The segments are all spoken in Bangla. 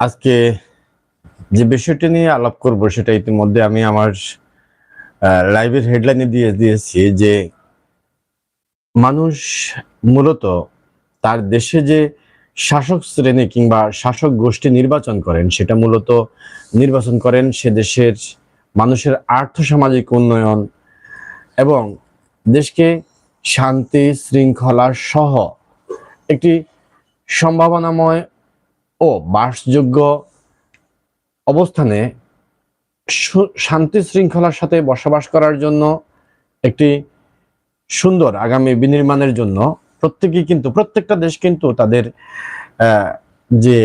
আজকে যে বিষয়টি নিয়ে আলাপ করব সেটা ইতিমধ্যে আমি আমার লাইভের হেডলাইনে দিয়ে দিয়েছি যে মানুষ মূলত তার দেশে যে শাসক শ্রেণি কিংবা শাসক গোষ্ঠী নির্বাচন করেন, সেটা মূলত নির্বাচন করেন সে দেশের মানুষের আর্থসামাজিক উন্নয়ন এবং দেশকে শান্তি, শৃঙ্খলা সহ একটি সম্ভাবনাময় ও বাসযোগ্য অবস্থানে শান্তি শৃঙ্খলার সাথে বসবাস করার জন্য একটি সুন্দর আগামী বিনির্মাণের জন্য প্রত্যেকেই কিন্তু, প্রত্যেকটা দেশ কিন্তু তাদের যে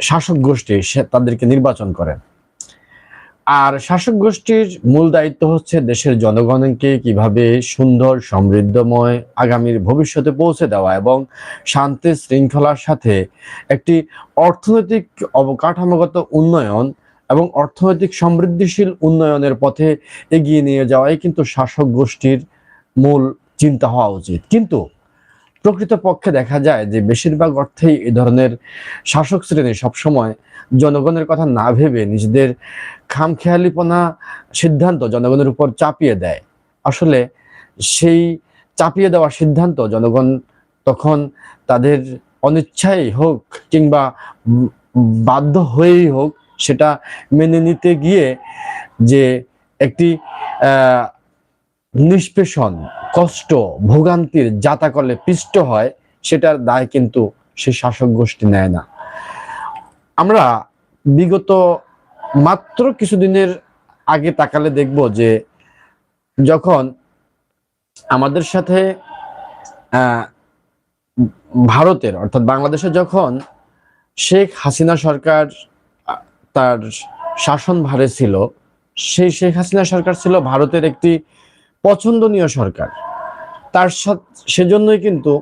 শাসক গোষ্ঠী সে, তাদেরকে নির্বাচন করেন আর শাসক গোষ্ঠীর মূল দায়িত্ব হচ্ছে দেশের জনগণকে কীভাবে সুন্দর, সমৃদ্ধময় আগামীর ভবিষ্যতে পৌঁছে দেওয়া এবং শান্তি শৃঙ্খলার সাথে একটি অর্থনৈতিক অবকাঠামোগত উন্নয়ন এবং অর্থনৈতিক সমৃদ্ধিশীল উন্নয়নের পথে এগিয়ে নিয়ে যাওয়াই কিন্তু শাসক গোষ্ঠীর মূল চিন্তা হওয়া উচিত। কিন্তু প্রকৃতপক্ষে দেখা যায় যে বেশিরভাগ অর্থেই এই ধরনের শাসক শ্রেণি সবসময় জনগণের কথা না ভেবে নিজেদের খামখেয়ালিপনা সিদ্ধান্ত জনগণের উপর চাপিয়ে দেয়। আসলে সেই চাপিয়ে দেওয়া সিদ্ধান্ত জনগণ তখন তাদের অনিচ্ছাই হোক কিংবা বাধ্য হয়েই হোক সেটা মেনে নিতে গিয়ে যে একটি নিষ্পেষণ, কষ্ট, ভোগান্তির যাতাকলে পিষ্ট হয় সেটার দায় কিন্তু সে শাসক গোষ্ঠী নেয় না। আমরা বিগত মাত্র কিছুদিনের আগে তাকালে দেখব যে যখন আমাদের সাথে ভারতের, অর্থাৎ বাংলাদেশে যখন শেখ হাসিনা সরকার তার শাসন ভারে ছিল, সেই শেখ হাসিনা সরকার ছিল ভারতের একটি পছন্দনীয় সরকার। তার সেজন্যই কিন্তু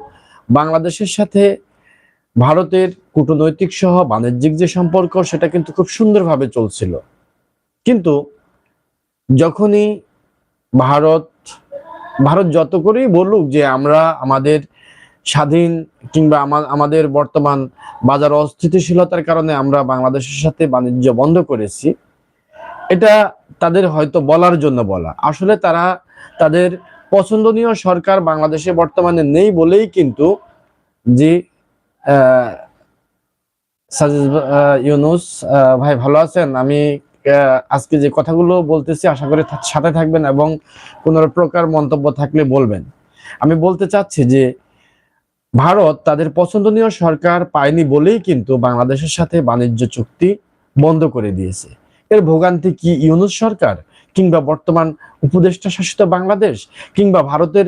বাংলাদেশের সাথে ভারতের কূটনৈতিক সহ বাণিজ্যিক যে সম্পর্ক, সেটা কিন্তু খুব সুন্দরভাবে চলছিল। কিন্তু যখনই ভারত ভারত যত করেই বলুক যে আমরা আমাদের স্বাধীন কিংবা আমাদের বর্তমান বাজার অস্থিতিশীলতার কারণে আমরা বাংলাদেশের সাথে বাণিজ্য বন্ধ করেছি, এটা তাদের হয়তো বলার জন্য বলা। আসলে তারা তাদের পছন্দনীয় সরকার বাংলাদেশে বর্তমানে নেই বলেই কিন্তু যে সাজিদ ইউনুস ভাই ভালো আছেন? আমি আজকে যে কথাগুলো বলতেছি, আশা করি সাথে থাকবেন এবং কোন প্রকার মন্তব্য থাকলে বলবেন। আমি বলতে চাচ্ছি যে, ভারত তাদের পছন্দনীয় সরকার পায়নি বলেই কিন্তু বাংলাদেশের সাথে বাণিজ্য চুক্তি বন্ধ করে দিয়েছে। এর ভোগান্তি কি ইউনুস সরকার কিংবা বর্তমান উপদেষ্টা শাসিত বাংলাদেশ কিংবা ভারতের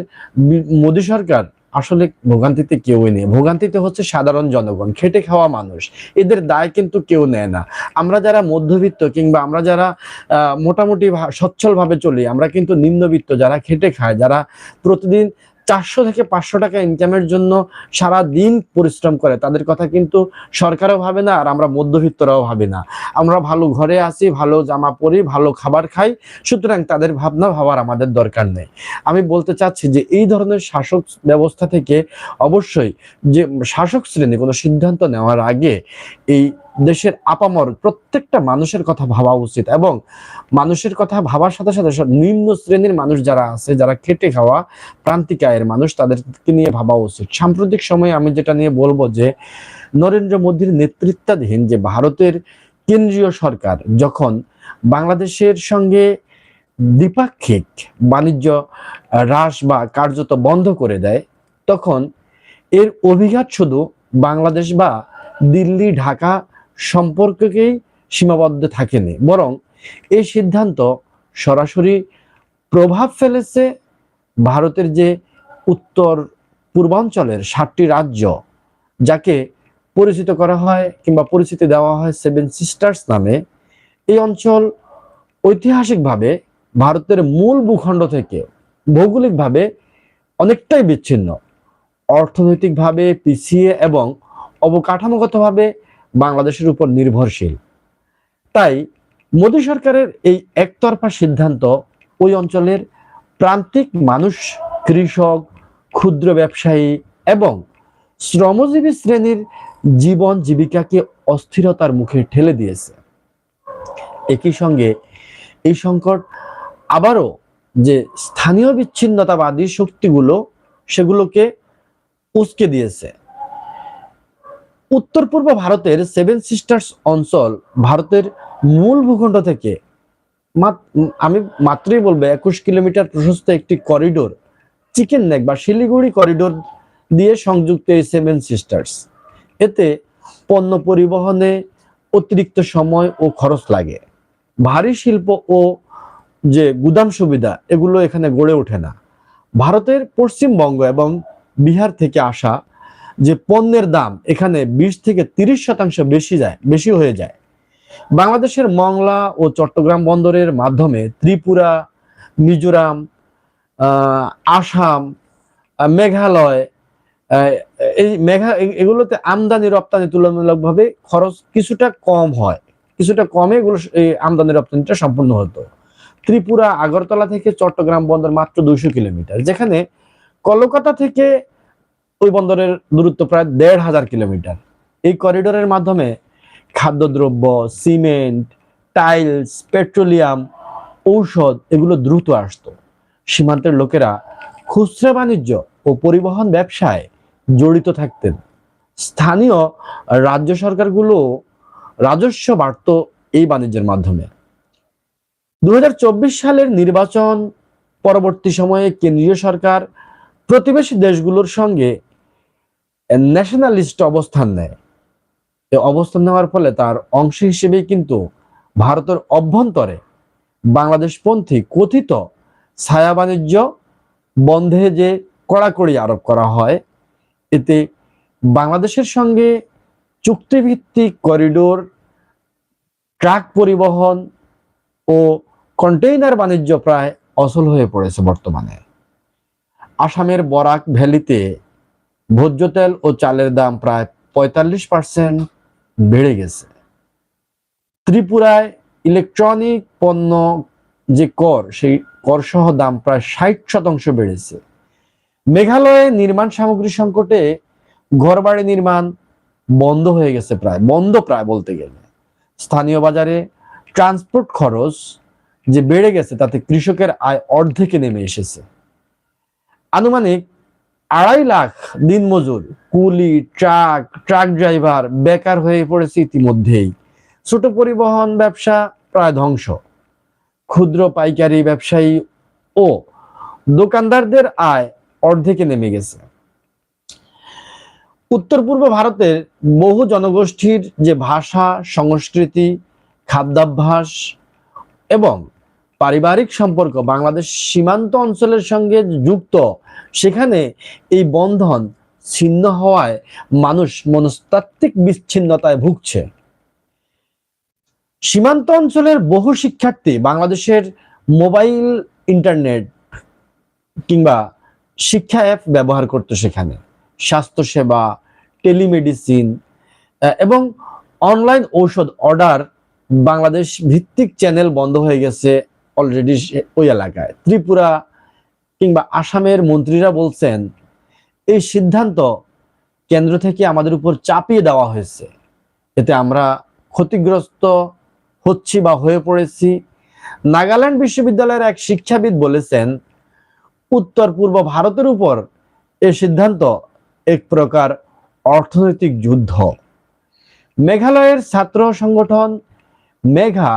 মোদী সরকার? আসলে ভোগান্তিতে কেউই নেই। ভোগান্তিতে হচ্ছে সাধারণ জনগণ, খেটে খাওয়া মানুষ। এদের দায় কিন্তু কেউ নেয় না। আমরা যারা মধ্যবিত্ত কিংবা আমরা যারা মোটামুটি সচ্ছলভাবে চলি, আমরা কিন্তু নিম্নবিত্ত, যারা খেটে খায়, যারা প্রতিদিন চারশো থেকে পাঁচশো টাকা ইনকামের জন্য সারা দিন পরিশ্রম করে। তাদের কথা কিন্তু সরকারও ভাবে না আর আমরা মধ্যবিত্তরাও ভাবে না। আমরা ভালো ঘরে আছি, ভালো জামা পরি, ভালো খাবার খাই, সুতরাং তাদের ভাবনা ভাবার আমাদের দরকার নেই। আমি বলতে চাচ্ছি যে এই ধরনের শাসক ব্যবস্থা থেকে অবশ্যই যে শাসক শ্রেণি কোনো সিদ্ধান্ত নেওয়ার আগে এই দেশের আপামর প্রত্যেকটা মানুষের কথা ভাবা উচিত এবং মানুষের কথা ভাবার সাথে সাথে নিম্ন শ্রেণির মানুষ যারা আছে, যারা খেটে খাওয়া প্রান্তিক আয়ের মানুষ, তাদেরকে নিয়ে ভাবা উচিত। সাম্প্রতিক সময়ে আমি যেটা নিয়ে বলব যে, নরেন্দ্র মোদীর নেতৃত্বাধীন যে ভারতের কেন্দ্রীয় সরকার, যখন বাংলাদেশের সঙ্গে দ্বিপাক্ষিক বাণিজ্য হ্রাস বা কার্যত বন্ধ করে দেয়, তখন এর অভিঘাত শুধু বাংলাদেশ বা দিল্লি, ঢাকা সম্পর্ককেই সীমাবদ্ধ থাকেনি। বরং এই সিদ্ধান্ত সরাসরি প্রভাব ফেলেছে ভারতের যে উত্তর পূর্বাঞ্চলের সাতটি রাজ্য, যাকে পরিচিত করা হয় কিংবা পরিচিতি দেওয়া হয় সেভেন সিস্টার্স নামে। এই অঞ্চল ঐতিহাসিকভাবে ভারতের মূল ভূখণ্ড থেকে ভৌগোলিকভাবে অনেকটাই বিচ্ছিন্ন। অর্থনৈতিকভাবে পিছিয়ে এবং অবকাঠামোগতভাবে বাংলাদেশের উপর নির্ভরশীল। তাই মোদী সরকারের এই একতরফা সিদ্ধান্ত ওই অঞ্চলের প্রান্তিক মানুষ, কৃষক, ক্ষুদ্র ব্যবসায়ী এবং শ্রমজীবী শ্রেণির জীবন জীবিকাকে অস্থিরতার মুখে ঠেলে দিয়েছে। একই সঙ্গে এই সংকট আবারও যে স্থানীয় বিচ্ছিন্নতাবাদী শক্তিগুলো সেগুলোকে উস্কে দিয়েছে। উত্তর পূর্ব ভারতের সেভেন সিস্টার্স অঞ্চল ভারতের মূল ভূখণ্ড থেকে। আমি মাত্রই বলব, একুশ কিলোমিটার প্রশস্ত একটি করিডোর চিকেন নেক বা শিলিগুড়ি করিডোর দিয়ে সংযুক্ত এই সেভেন সিস্টার্স এতে পণ্য পরিবহনে অতিরিক্ত সময় ও খরচ লাগে। ভারী শিল্প ও যে গুদাম সুবিধা, এগুলো এখানে গড়ে ওঠে না। ভারতের পশ্চিমবঙ্গ এবং বিহার থেকে আসা যে পণ্যের দাম এখানে বিশ থেকে তিরিশ শতাংশ বেশি যায়, বেশি হয়ে যায়। বাংলাদেশের মংলা ও চট্টগ্রাম বন্দরের মাধ্যমে ত্রিপুরা, মিজোরাম আসাম মেঘালয় এই মেঘা এগুলোতে আমদানি রপ্তানি তুলনামূলকভাবে খরচ কিছুটা কম হয়। কিছুটা কমে এগুলো এই আমদানি রপ্তানিটা সম্পূর্ণ হতো। ত্রিপুরা, আগরতলা থেকে চট্টগ্রাম বন্দর মাত্র দুইশো কিলোমিটার, যেখানে কলকাতা থেকে ওই বন্দরের দূরত্ব প্রায় দেড় হাজার কিলোমিটার। এই করিডোরের মাধ্যমে খাদ্যদ্রব্য সিমেন্ট টাইলস পেট্রোলিয়াম ঔষধ এগুলো দ্রুত আসতো। সীমান্তের লোকেরা খুচরা বাণিজ্য ও পরিবহন ব্যবসায় জড়িত থাকতেন। স্থানীয় রাজ্য সরকারগুলো রাজস্ব বাড়ত এই বাণিজ্যের মাধ্যমে। দুহাজার চব্বিশ সালের নির্বাচন পরবর্তী সময়ে কেন্দ্রীয় সরকার প্রতিবেশী দেশগুলোর সঙ্গে ন্যাশনালিস্ট অবস্থান নেয়। এই অবস্থান নেওয়ার ফলে তার অংশ হিসেবেই কিন্তু ভারতের অভ্যন্তরে বাংলাদেশপন্থী কথিত ছায়া বাণিজ্য বন্ধে যে কড়াকড়ি আরোপ করা হয়, এতে বাংলাদেশের সঙ্গে চুক্তিভিত্তিক করিডোর, ট্রাক পরিবহন ও কন্টেইনার বাণিজ্য প্রায় অচল হয়ে পড়েছে বর্তমানে। আসামের বরাক ভ্যালিতে ভোজ্য তেল ও চালের দাম প্রায় পঁয়তাল্লিশ পার্সেন্ট বেড়ে গেছে। ত্রিপুরায় ইলেকট্রনিক পণ্য যে কর, সেই কর সহ দাম প্রায় ষাট শতাংশ বেড়েছে। মেঘালয়ে নির্মাণ সামগ্রী সংকটে ঘরবাড়ি নির্মাণ বন্ধ হয়ে গেছে প্রায়, বন্ধ প্রায় বলতে গেলে। স্থানীয় বাজারে ট্রান্সপোর্ট খরচ যে বেড়ে গেছে, তাতে কৃষকের আয় অর্ধেকে নেমে এসেছে। আনুমানিক আড়াই লাখ দিনমজুর, কুলি, ট্রাক ট্রাক ড্রাইভার বেকার হয়ে পড়েছে ইতিমধ্যেই। ছোট পরিবহন ব্যবসা প্রায় ধ্বংস। ক্ষুদ্র পাইকারি ব্যবসায়ী ও দোকানদারদের আয় অর্ধেকে নেমে গেছে। উত্তর পূর্ব ভারতের বহু জনগোষ্ঠীর যে ভাষা, সংস্কৃতি, খাদ্যাভ্যাস এবং পারিবারিক সম্পর্ক বাংলাদেশ সীমান্ত অঞ্চলের সঙ্গে যুক্ত, সেখানে এই বন্ধন ছিন্ন হওয়ায় মানুষ মনস্তাত্ত্বিক বিচ্ছিন্নতায় ভুগছে। সীমান্ত অঞ্চলের বহু শিক্ষার্থী বাংলাদেশের মোবাইল ইন্টারনেট কিংবা শিক্ষা অ্যাপ ব্যবহার করতো সেখানে। স্বাস্থ্যসেবা, টেলিমেডিসিন এবং অনলাইন ঔষধ অর্ডার বাংলাদেশ ভিত্তিক চ্যানেল বন্ধ হয়ে গেছে। অলরেডি ওই এলাকায়। ত্রিপুরা কিংবা আসামের মন্ত্রীরা বলছেন, এই সিদ্ধান্ত কেন্দ্র থেকে আমাদের উপর চাপিয়ে দেওয়া হয়েছে। এতে আমরা ক্ষতিগ্রস্ত হচ্ছি বা হয়ে পড়েছি। নাগাল্যান্ড বিশ্ববিদ্যালয়ের এক শিক্ষাবিদ বলেছেন, উত্তর পূর্ব ভারতের উপর এ সিদ্ধান্ত এক প্রকার অর্থনৈতিক যুদ্ধ। মেঘালয়ের ছাত্র সংগঠন মেঘা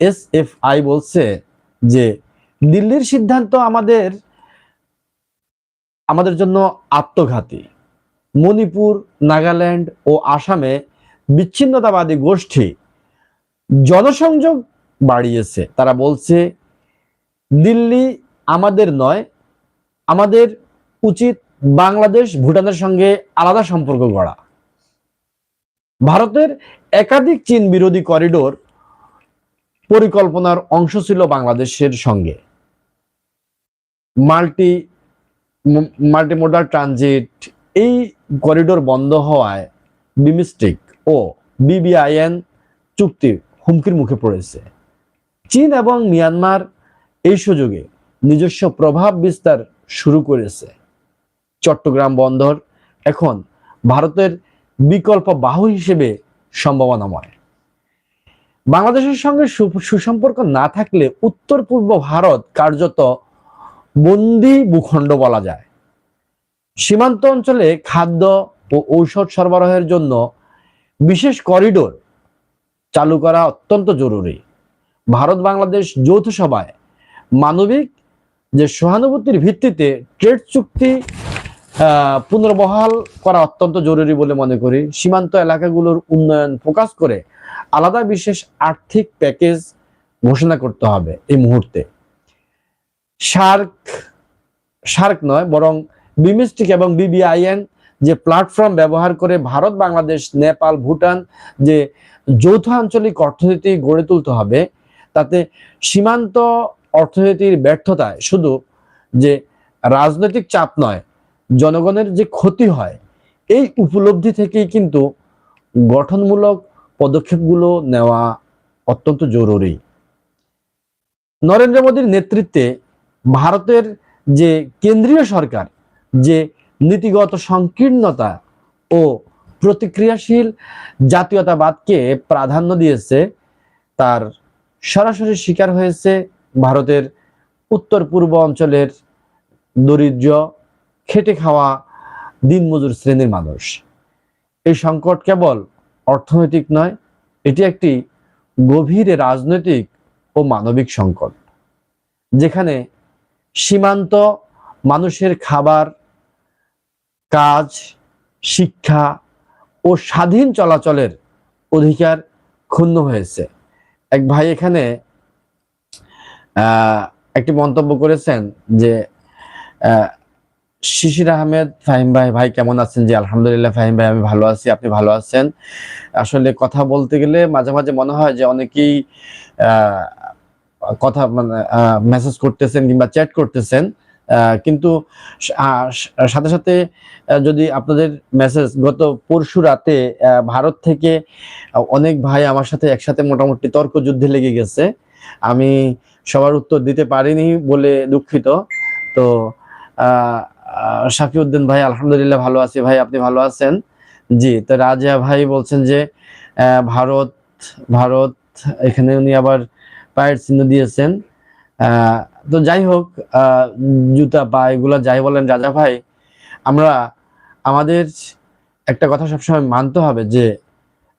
এস এফ আই বলছে যে দিল্লির সিদ্ধান্ত আমাদের আমাদের জন্য আত্মঘাতী। মণিপুর, নাগাল্যান্ড ও আসামে বিচ্ছিন্নতাবাদী গোষ্ঠী জনসংযোগ বাড়িয়েছে। তারা বলছে, দিল্লি আমাদের নয়, আমাদের উচিত বাংলাদেশ ভুটানের সঙ্গে আলাদা সম্পর্ক গড়া। ভারতের একাধিক চীন বিরোধী করিডোর পরিকল্পনার অংশ ছিল বাংলাদেশের সঙ্গে। মাল্টি মাল্টিমোডাল ট্রানজিট, এই করিডোর বন্ধ হওয়ায় বিমিস্টিক ও বিবিআইএন চুক্তি হুমকির মুখে পড়েছে। চীন এবং মিয়ানমার এই সুযোগে নিজস্ব প্রভাব বিস্তার শুরু করেছে। চট্টগ্রাম বন্দর এখন ভারতের বিকল্প বাহু হিসেবে সম্ভাবনাময়। বাংলাদেশের সঙ্গে সুসম্পর্ক না থাকলে উত্তর পূর্ব ভারত কার্যত বন্দি ভূখণ্ড বলা যায়। সীমান্ত অঞ্চলে খাদ্য ও ঔষধ সরবরাহের জন্য বিশেষ করিডোর চালু করা অত্যন্ত জরুরি। ভারত বাংলাদেশ যৌথ সভায় মানবিক যে সহানুভূতির ভিত্তিতে ট্রেড চুক্তি পুনর্বহাল করা অত্যন্ত জরুরি বলে মনে করি। সীমান্ত এলাকাগুলোর উন্নয়ন ফোকাস করে আলাদা বিশেষ আর্থিক প্যাকেজ ঘোষণা করতে হবে এই মুহূর্তে। সার্ক সার্ক নয়, বরং বিমিস্টিক এবং বিবিআইএন যে প্ল্যাটফর্ম ব্যবহার করে ভারত, বাংলাদেশ, নেপাল, ভুটান যে যৌথ আঞ্চলিক অর্থনীতি গড়ে তুলতে হবে, তাতে সীমান্ত অর্থনীতির ব্যর্থতায় শুধু যে রাজনৈতিক চাপ নয়, জনগণের যে ক্ষতি হয়, এই উপলব্ধি থেকেই কিন্তু গঠনমূলক পদক্ষেপগুলো নেওয়া অত্যন্ত জরুরি। নরেন্দ্র মোদীর নেতৃত্বে ভারতের যে কেন্দ্রীয় সরকার, যে নীতিগত সংকীর্ণতা ও প্রতিক্রিয়াশীল জাতীয়তাবাদকে প্রাধান্য দিয়েছে, তার সরাসরি শিকার হয়েছে ভারতের উত্তর পূর্ব অঞ্চলের দরিদ্র খেটে খাওয়া দিনমজুর শ্রেণির মানুষ। এই সংকট কেবল অর্থনৈতিক নয়, এটি একটি গভীর রাজনৈতিক ও মানবিক সংকট, যেখানে সীমান্ত মানুষের খাবার, কাজ, শিক্ষা ও স্বাধীন চলাচলের অধিকার ক্ষুণ্ণ হয়েছে। এক ভাই এখানে একটি মন্তব্য করেছেন যে শিশির আহমেদ, ফাহিম ভাই ভাই কেমন আছেন? যে আলহামদুলিল্লাহ, ফাহিম ভাই, আমি ভালো আছি, আপনি ভালো আছেন? আসলে কথা বলতে গেলে মাঝে মাঝে মনে হয় যে অনেকেই কথা মানে মেসেজ করতেছেন কিংবা চ্যাট করতেছেন কিন্তু সাথে সাথে যদি আপনাদের মেসেজ গত পরশু রাতে ভারত থেকে অনেক ভাই আমার সাথে একসাথে মোটামুটি তর্ক যুদ্ধে লেগে গেছে। আমি সবার উত্তর দিতে পারিনি বলে দুঃখিত। তো শাকিউদ্দিন ভাই, আলহামদুলিল্লাহ ভালো আছি ভাই, আপনি ভালো আছেন? জি, তো রাজা ভাই বলছেন যে ভারত ভারত, এখানে উনি আবার পায়ের চিহ্ন দিয়েছেন। তো যাই হোক জুতা পা এগুলা যাই বলেন রাজা ভাই, আমরা, আমাদের একটা কথা সবসময় মানতে হবে যে,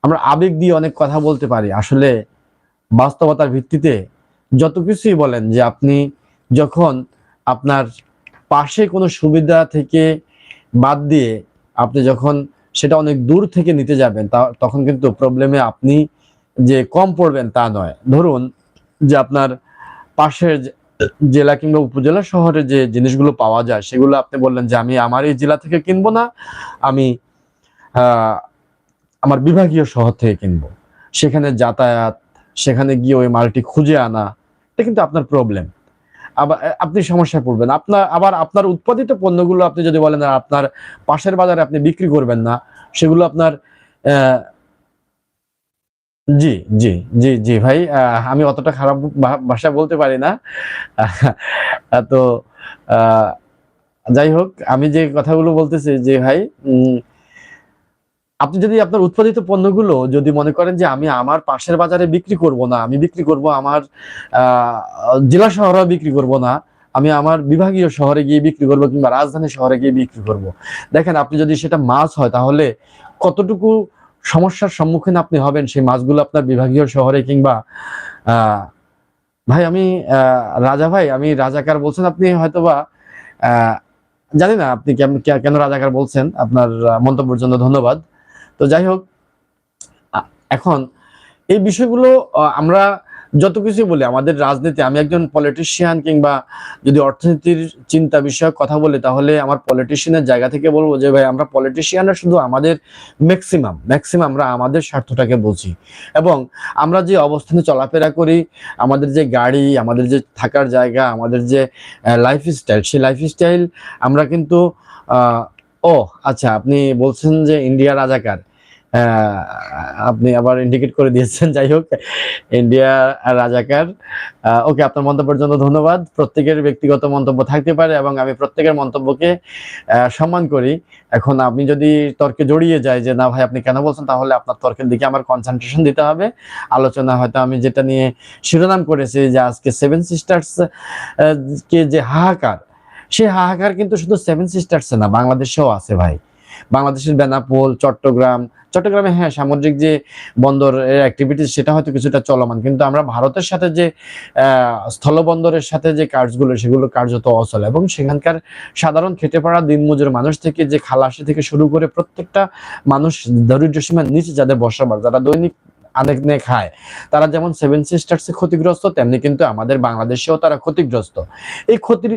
আমরা আবেগ দিয়ে অনেক কথা বলতে পারি। আসলে বাস্তবতার ভিত্তিতে যত কিছুই বলেন যে, আপনি যখন আপনার পাশে কোনো সুবিধা থেকে বাদ দিয়ে আপনি যখন সেটা অনেক দূর থেকে নিতে যাবেন, তা তখন কিন্তু প্রবলেমে আপনি যে কম পড়বেন তা নয়। ধরুন যে আপনার পাশের জেলা কিংবা উপজেলা শহরে যে জিনিসগুলো পাওয়া যায়, সেগুলো আপনি বললেন যে আমি আমার এই জেলা থেকে কিনবো না, আমি আমার বিভাগীয় শহর থেকে কিনবো। সেখানে যাতায়াত, সেখানে গিয়ে ওই মালটি খুঁজে আনা, এটা কিন্তু আপনার প্রবলেম আবার আপনি সমস্যায় পড়বেন। আপনার, আবার আপনার উৎপাদিত পণ্যগুলো আপনি যদি বলেন আপনার পাশের বাজারে আপনি বিক্রি করবেন না, সেগুলো আপনার জি জি জি জি, ভাই আমি অতটা খারাপ ভাষা বলতে পারি না। তো যাই হোক, আমি যে কথাগুলো বলতেছি যে ভাই আপনি যদি আপনার উৎপাদিত পণ্যগুলো যদি মনে করেন যে আমি আমার পাশের বাজারে বিক্রি করব না, আমি বিক্রি করব আমার জেলা শহরে বিক্রি করব না, আমি আমার বিভাগীয় শহরে গিয়ে বিক্রি করব কিংবা রাজধানী শহরে গিয়ে বিক্রি করব। দেখেন, আপনি যদি সেটা মাছ হয়, তাহলে কতটুকু সমস্যার সম্মুখীন আপনি হবেন সেই মাছগুলো আপনার বিভাগীয় শহরে কিংবা ভাই আমি রাজা ভাই, আমি রাজাকার বলছেন আপনি হয়তোবা জানি না আপনি কেন রাজাকার বলছেন, আপনার মন্তব্যের জন্য ধন্যবাদ। তো যাই হোক এখন এই বিষয়গুলো আমরা যত কিছু বলি, আমাদের রাজনীতি, আমি একজন পলিটিশিয়ান কিংবা যদি অর্থনীতির চিন্তা বিষয়ক কথা বলি, তাহলে আমার পলিটিশিয়ানের জায়গা থেকে বলব যে, ভাই, আমরা পলিটিশিয়ানরা শুধু আমাদের ম্যাক্সিমাম ম্যাক্সিমাম আমরা আমাদের স্বার্থটাকে বুঝি। এবং আমরা যে অবস্থানে চলাফেরা করি, আমাদের যে গাড়ি, আমাদের যে থাকার জায়গা, আমাদের যে লাইফ স্টাইল সেই লাইফ স্টাইল আমরা কিন্তু ও আচ্ছা আপনি বলছেন যে ইন্ডিয়া রাজাকার। আপনি আবার ইন্ডিকেট করে দিয়েছেন, যাই হোক ইন্ডিয়া রাজাকার। ওকে আপনার মন্তব্যের জন্য ধন্যবাদ। প্রত্যেকের ব্যক্তিগত মন্তব্য থাকতে পারে এবং আমি প্রত্যেকের মন্তব্যকে সম্মান করি। এখন আপনি যদি তর্কে জড়িয়ে যায় যে, না ভাই, আপনি কেন বলছেন? তাহলে আপনার তর্কের দিকে আমার কনসেন্ট্রেশন দিতে হবে। আলোচনা হয়তো আমি যেটা নিয়ে শিরোনাম করেছি যে, আজকে সেভেন সিস্টার্স কে যে হাহাকার, সে হাহাকার কিন্তু শুধু সেভেন সিস্টার্সে না, বাংলাদেশেও আছে ভাই। বাংলাদেশের বেনাপোল, চট্টগ্রাম চট্টগ্রামে হ্যাঁ সামুদ্রিক যে বন্দরের অ্যাক্টিভিটিস সেটা হয়তো কিছুটা চলমান। কিন্তু আমরা ভারতের সাথে যে স্থলবন্দরের সাথে যে কাজগুলো, সেগুলো কার্যত অচল এবং সেখানকার সাধারণ খেটে পড়া দিনমজুর মানুষ থেকে যে খালাসি থেকে শুরু করে প্রত্যেকটা মানুষ দরিদ্র সীমার নিচে যাদের বসবাস, যারা দৈনিক আনেক নে খায়, তারা যেমন সেভেন সিস্টার্সে ক্ষতিগ্রস্ত, তেমনি কিন্তু আমাদের বাংলাদেশেও তারা ক্ষতিগ্রস্ত। এই ক্ষতির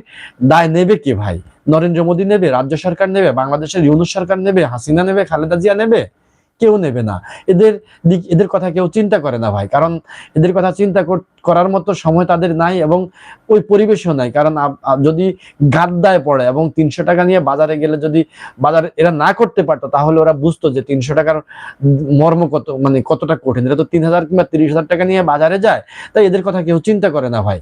দায় নেবে কে ভাই? নরেন্দ্র মোদী নেবে, রাজ্য সরকার নেবে, বাংলাদেশের ইউনুস সরকার নেবে, হাসিনা নেবে, খালেদা জিয়া নেবে? কেউ নেবে না। এদের দিক, এদের কথা কেউ চিন্তা করে না ভাই। কারণ এদের কথা চিন্তা কর- করার মতো সময় তাদের নাই এবং ওই পরিবেশও নাই। কারণ যদি গাদ্দায় পড়ে এবং তিনশো টাকা নিয়ে বাজারে গেলে যদি বাজারে এরা না করতে পারতো, তাহলে ওরা বুঝতো যে তিনশো টাকার মর্ম কত মানে কতটা কঠিন। এটা তো তিন হাজার কিংবা তিরিশ হাজার টাকা নিয়ে বাজারে যায়। তাই এদের কথা কেউ চিন্তা করে না ভাই।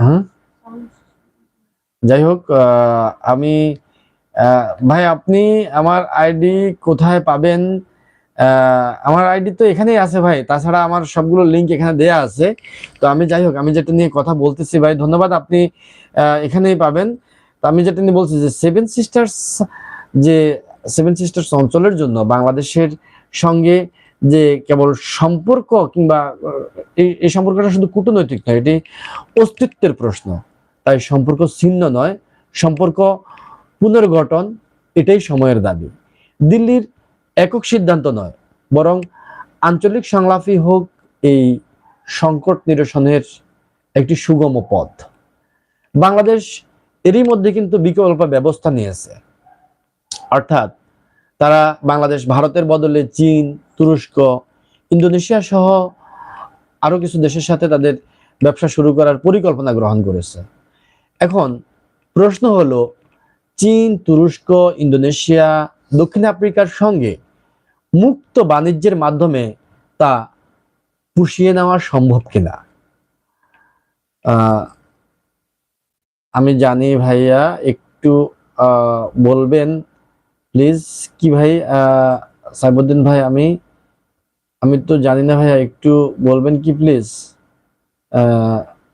হ্যাঁ? যাই হোক আমি ভাই আপনি আমার আইডি কোথায় পাবেন? আমার আইডি তো এখানেই আছে ভাই, তাছাড়া আমার সবগুলো লিংক এখানে দেয়া আছে। তো আমি যাই হোক, আমি যেটা নিয়ে কথা বলতেছি ভাই, ধন্যবাদ আপনি এখানেই পাবেন। তো আমি যেটা নিয়ে বলছি যে সেভেন সিস্টার্স যে সেভেন সিস্টার্স অঞ্চলের জন্য বাংলাদেশের সঙ্গে যে কেবল সম্পর্ক কিংবা এই সম্পর্কটা শুধু কূটনৈতিক নয়, এটি অস্তিত্বের প্রশ্ন। তাই সম্পর্ক ছিন্ন নয়, সম্পর্ক পুনর্গঠন, এটাই সময়ের দাবি। দিল্লির একক সিদ্ধান্ত নয়, বরং আঞ্চলিক সংলাপই হোক, এই সংকট নিরসনের একটি সুগম পথ। বাংলাদেশ এরই মধ্যে কিন্তু বিকল্প ব্যবস্থা নিয়েছে। অর্থাৎ তারা বাংলাদেশ, ভারতের বদলে চীন, তুরস্ক, ইন্দোনেশিয়া সহ আরও কিছু দেশের সাথে তাদের ব্যবসা শুরু করার পরিকল্পনা গ্রহণ করেছে। এখন প্রশ্ন হলো, চীন, তুরস্ক, ইন্দোনেশিয়া, দক্ষিণ আফ্রিকার সঙ্গে মুক্ত বাণিজ্যের মাধ্যমে তা পুষিয়ে নেওয়া সম্ভব কিনা? আমি জানি ভাইয়া, একটু বলবেন, প্লিজ, কি ভাই? সাইবুদ্দিন ভাই, আমি আমি তো জানি না ভাইয়া, একটু বলবেন কি প্লিজ?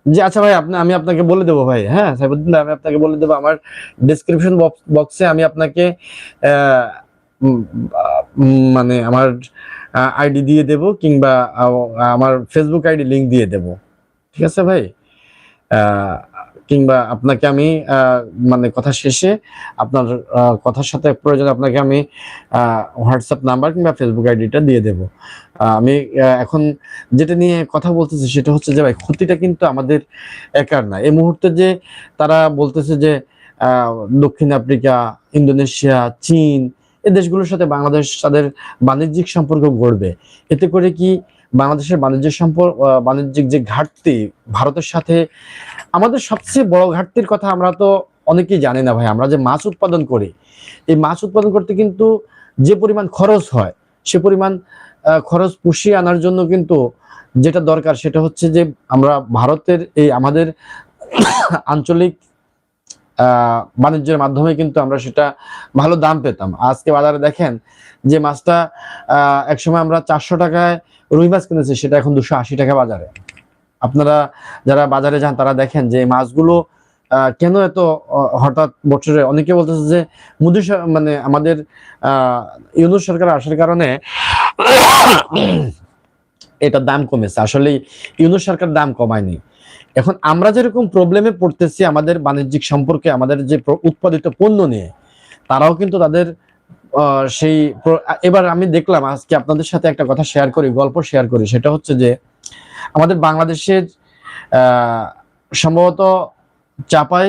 জি আচ্ছা ভাই, আপনি আমি আপনাকে বলে দেবো ভাই হ্যাঁ সাইবুদ্দিন ভাই, আমি আপনাকে বলে দেবো, আমার ডিসক্রিপশন বক্সে আমি আপনাকে মানে আমার আইডি দিয়ে দেব, কিংবা আমার ফেসবুক আইডি লিংক দিয়ে দেব। ঠিক আছে ভাই? কিংবা আপনাকে আমি মানে কথা শেষে আপনার কথার সাথে প্রয়োজন আপনাকে আমি হোয়াটসঅ্যাপ নাম্বার কিংবা ফেসবুক আইডিটা দিয়ে দেব। আমি এখন যেটা নিয়ে কথা বলতেছি সেটা হচ্ছে যে, ভাই, ক্ষতিটা কিন্তু আমাদের একার না। এই মুহূর্তে যে তারা বলতেছে যে দক্ষিণ আফ্রিকা, ইন্দোনেশিয়া, চীন এই দেশগুলোর সাথে বাংলাদেশ তাদের বাণিজ্যিক সম্পর্ক গড়বে। এতে করে কি বাংলাদেশের বাণিজ্য সম্পর্ক বাণিজ্যিক যে ঘাটতি ভারতের সাথে, আমাদের সবচেয়ে বড় ঘাটতির কথা আমরা তো অনেকেই জানি না ভাই। আমরা যে মাছ উৎপাদন করি, এই মাছ উৎপাদন করতে কিন্তু যে পরিমাণ খরচ হয়, সে পরিমাণ খরচ পুষিয়ে আনার জন্য কিন্তু যেটা দরকার সেটা হচ্ছে যে আমরা ভারতের এই আমাদের আঞ্চলিক বাণিজ্যের মাধ্যমে কিন্তু আমরা সেটা ভালো দাম পেতাম। আজকে বাজারে দেখেন যে মাছটা একসময় আমরা চারশো টাকায় রুই মাছ কিনেছি, সেটা এখন দুশো আশি টাকা বাজারে। আপনারা যারা বাজারে যান তারা দেখেন যে মাছগুলো কেন এত হঠাৎ বছরে অনেকে বলতেছে যে মোদী মানে আমাদের, আহ, ইউনুস সরকার আসার কারণে এটার দাম কমেছে। আসলে ইউনুস সরকার দাম কমায়নি। এখন আমরা যেরকম প্রবলেমে পড়তেছি আমাদের বাণিজ্যিক সম্পর্কে, আমাদের যে উৎপাদিত পণ্য নিয়ে, তারাও কিন্তু তাদের সেই এবার আমি দেখলাম, আজকে আপনাদের সাথে একটা কথা শেয়ার করি, গল্প শেয়ার করি। সেটা হচ্ছে যে, আমাদের বাংলাদেশের সম্ভবত চাপাই